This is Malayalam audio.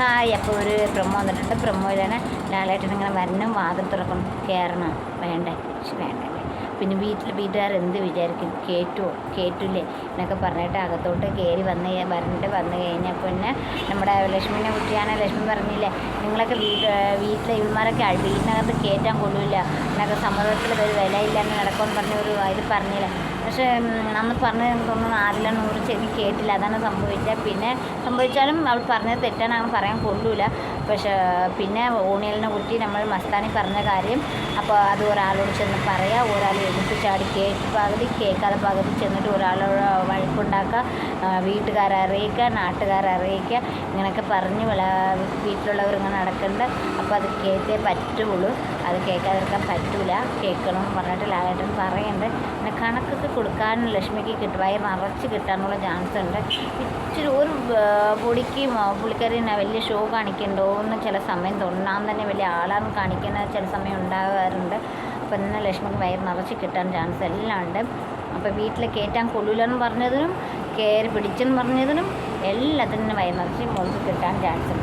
ഹായ്. അപ്പോൾ ഒരു പ്രൊമോ വന്നിട്ടുണ്ട്. പ്രൊമോയിലാണ് ലാലേട്ടൻ ഇങ്ങനെ വരണം. വാതിൽ തുറക്കണം. കയറണം. വേണ്ട? വേണ്ട പിന്നെ വീട്ടിൽ വീട്ടുകാർ എന്ത് വിചാരിക്കും? കേറ്റുമോ കേറ്റില്ലേ എന്നൊക്കെ പറഞ്ഞിട്ട് അകത്തോട്ട് കയറി വന്ന് വരണ്ട് വന്നു കഴിഞ്ഞാൽ പിന്നെ നമ്മുടെ ലക്ഷ്മിനെ കുട്ടിയാണ്. ലക്ഷ്മി പറഞ്ഞില്ലേ നിങ്ങളൊക്കെ വീട് വീട്ടിലെ ഇവന്മാരൊക്കെ വീടിനകത്ത് കയറ്റാൻ കൊള്ളില്ല എന്നൊക്കെ സമ്മതത്തിൽ ഒരു വിലയില്ലാന്ന് നടക്കുമെന്ന് പറഞ്ഞ ഒരു ഇത് പറഞ്ഞില്ല? പക്ഷേ അന്ന് പറഞ്ഞത് എനിക്ക് തോന്നുന്നു ആരില്ല നൂറ് ചെവി കേട്ടില്ല അതാണ് സംഭവിച്ചത്. പിന്നെ സംഭവിച്ചാലും അവൾ പറഞ്ഞത് തെറ്റാണ് അങ്ങനെ പറയാൻ കൊള്ളൂല. പക്ഷേ പിന്നെ ഓണിയലിനെ കുറ്റി നമ്മൾ മസ്താനി പറഞ്ഞ കാര്യം അപ്പോൾ അത് ഒരാളോട് ചെന്ന് പറയാം ഒരാൾ എടുത്ത് ചാടി കേട്ട് പകുതി കേൾക്കാതെ പകുതി ചെന്നിട്ട് ഒരാളോട് വഴക്കുണ്ടാക്കുക ആ, വീട്ടുകാരെ അറിയിക്കുക നാട്ടുകാരെ അറിയിക്കുക. ഇങ്ങനെയൊക്കെ പറഞ്ഞ് ഇങ്ങനെ നടക്കുന്നുണ്ട് അപ്പോൾ അത് കേൾക്കേ പറ്റുള്ളൂ. അത് കേൾക്കാതിരിക്കാൻ പറ്റൂല. കേൾക്കണം പറഞ്ഞിട്ട് ലാലേട്ടൻ പറയുന്നുണ്ട് പിന്നെ കണക്കൊക്കെ കൊടുക്കാനും ലക്ഷ്മിക്ക് കിട്ടും വയർ നിറച്ച് കിട്ടാനുള്ള ചാൻസ് ഉണ്ട്. ഇച്ചിരി ഒരു പുളിക്ക് പുള്ളിക്കാരിനെ വലിയ ഷോ കാണിക്കണ്ടോ എന്ന് ചില സമയം തൊണ്ണാൻ തന്നെ വലിയ ആളാന്ന് കാണിക്കുന്ന ചില സമയം ഉണ്ടാകാറുണ്ട് അപ്പം ഇന്ന് ലക്ഷ്മിക്ക് വയറ് നിറച്ച് കിട്ടാൻ ചാൻസ് എല്ലാം ഉണ്ട്. അപ്പോൾ വീട്ടിൽ കയറ്റാൻ കൊള്ളൂലെന്ന് പറഞ്ഞതിനും കയറി പിടിച്ചെന്ന് പറഞ്ഞതിനും എല്ലാത്തിനും നിറച്ച് മോൾക്ക് കിട്ടാൻ ചാൻസ് ഉണ്ട്.